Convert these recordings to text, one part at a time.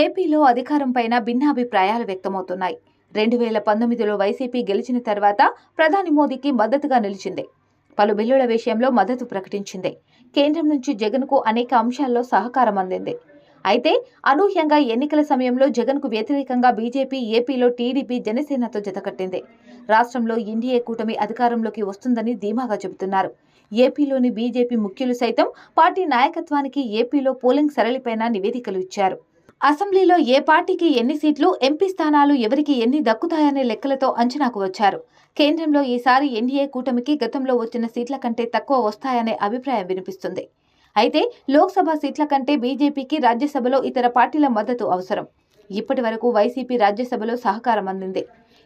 ఏపీలో అధికారంపైన భిన్నాభిప్రాయాలు వ్యక్తమవుతున్నాయి. రెండు వేల పంతొమ్మిదిలో వైసీపీ గెలిచిన తర్వాత ప్రధాని మోదీకి మద్దతుగా నిలిచింది. పలు బిల్లుల విషయంలో మద్దతు ప్రకటించింది. కేంద్రం నుంచి జగన్కు అనేక అంశాల్లో సహకారం అందింది. అయితే అనూహ్యంగా ఎన్నికల సమయంలో జగన్కు వ్యతిరేకంగా బీజేపీ ఏపీలో టీడీపీ జనసేనతో జతకట్టింది. రాష్ట్రంలో ఎన్డీఏ కూటమి అధికారంలోకి వస్తుందని ధీమాగా చెబుతున్నారు. ఏపీలోని బీజేపీ ముఖ్యులు సైతం పార్టీ నాయకత్వానికి ఏపీలో పోలింగ్ సరళిపైన నివేదికలు ఇచ్చారు. అసెంబ్లీలో ఏ పార్టీకి ఎన్ని సీట్లు ఎంపీ స్థానాలు ఎవరికి ఎన్ని దక్కుతాయనే లెక్కలతో అంచనాకు వచ్చారు. కేంద్రంలో ఈసారి ఎన్డీఏ కూటమికి గతంలో వచ్చిన సీట్ల కంటే తక్కువ వస్తాయనే అభిప్రాయం వినిపిస్తుంది. అయితే లోక్సభ సీట్ల కంటే బీజేపీకి రాజ్యసభలో ఇతర పార్టీల మద్దతు అవసరం. ఇప్పటి వరకు వైసీపీ రాజ్యసభలో సహకారం అందింది.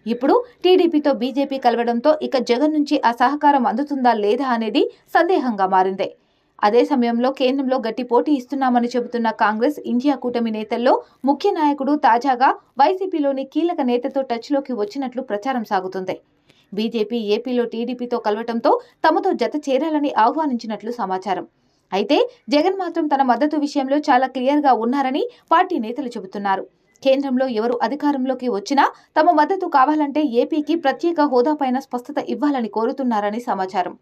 ఇప్పుడు టీడీపీతో బీజేపీ కలవడంతో ఇక జగన్ నుంచి ఆ సహకారం అందుతుందా లేదా అనేది సందేహంగా మారింది. అదే సమయంలో కేంద్రంలో గట్టి పోటీ ఇస్తున్నామని చెబుతున్న కాంగ్రెస్ ఇండియా కూటమి నేతల్లో ముఖ్య నాయకుడు తాజాగా వైసీపీలోని కీలక నేతతో టచ్లోకి వచ్చినట్లు ప్రచారం సాగుతుంది. బీజేపీ ఏపీలో టీడీపీతో కలవటంతో తమతో జత చేరాలని ఆహ్వానించినట్లు సమాచారం. అయితే జగన్ మాత్రం తన మద్దతు విషయంలో చాలా క్లియర్గా ఉన్నారని పార్టీ నేతలు చెబుతున్నారు. కేంద్రంలో ఎవరు అధికారంలోకి వచ్చినా తమ మద్దతు కావాలంటే ఏపీకి ప్రత్యేక హోదాపైన స్పష్టత ఇవ్వాలని కోరుతున్నారని సమాచారం.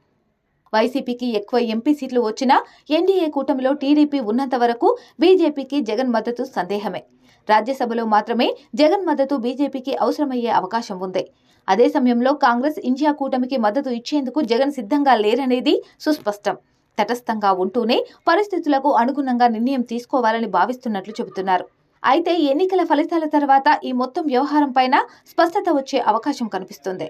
వైసీపీకి ఎక్కువ ఎంపీ సీట్లు వచ్చినా ఎన్డీఏ కూటమిలో టీడీపీ ఉన్నంత వరకు బీజేపీకి జగన్ మద్దతు సందేహమే. రాజ్యసభలో మాత్రమే జగన్ మద్దతు బీజేపీకి అవసరమయ్యే అవకాశం ఉంది. అదే సమయంలో కాంగ్రెస్ ఇండియా కూటమికి మద్దతు ఇచ్చేందుకు జగన్ సిద్ధంగా లేరనేది సుస్పష్టం. తటస్థంగా ఉంటూనే పరిస్థితులకు అనుగుణంగా నిర్ణయం తీసుకోవాలని భావిస్తున్నట్లు చెబుతున్నారు. అయితే ఎన్నికల ఫలితాల తర్వాత ఈ మొత్తం వ్యవహారం పైన స్పష్టత వచ్చే అవకాశం కనిపిస్తుంది.